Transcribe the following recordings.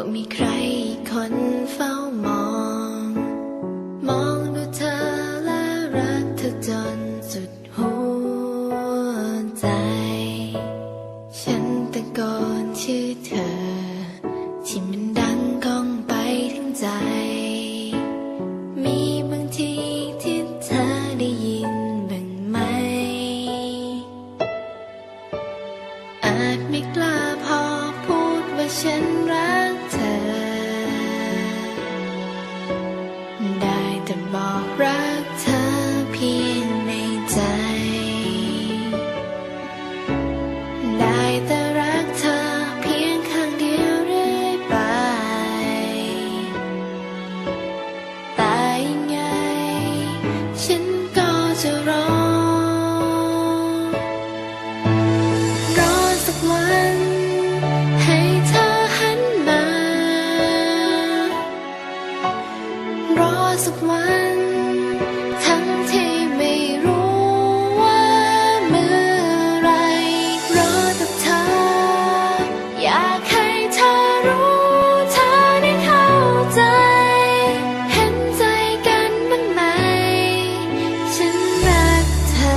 าว่ามีใครคนเฝ้ามอง มองดูเธอและรักเธอจนสุดหัวใจ ฉันตะโกนชื่อเธอที่มัน สักวันทั้งที่ไม่รู้ว่าเมื่อไรรอแต่เธอ อยากให้เธอรู้เธอได้เข้าใจ เห็นใจกันบ้างไหม ฉันรักเธอ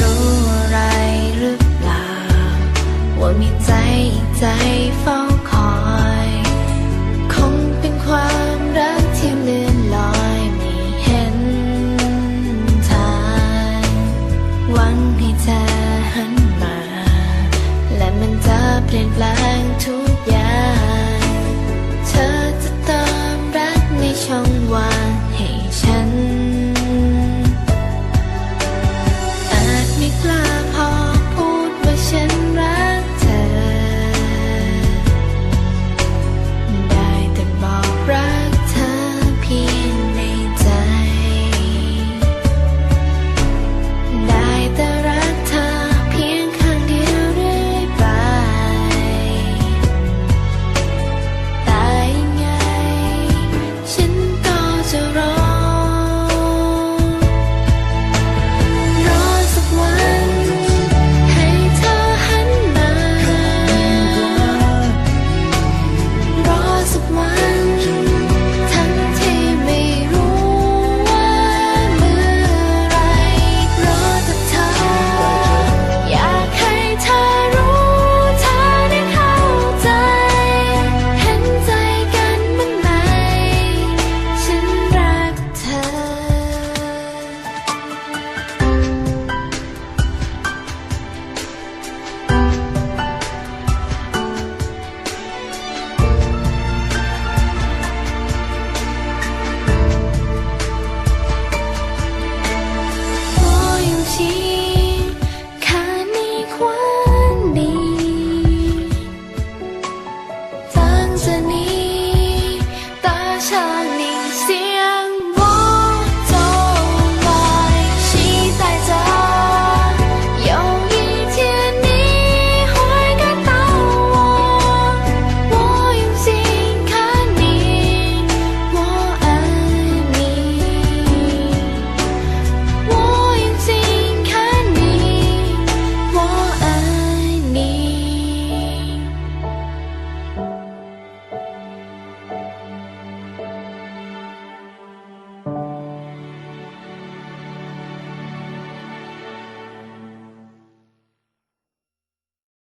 รู้อะไรหรือเปล่า ว่ามีใจอีก ใจเฝ้าคอย คงเป็นความรักที่เลือนลอยไม่เห็นทางหวังให้เธอหันมา และมันจะเปลี่ยนแปลงทุก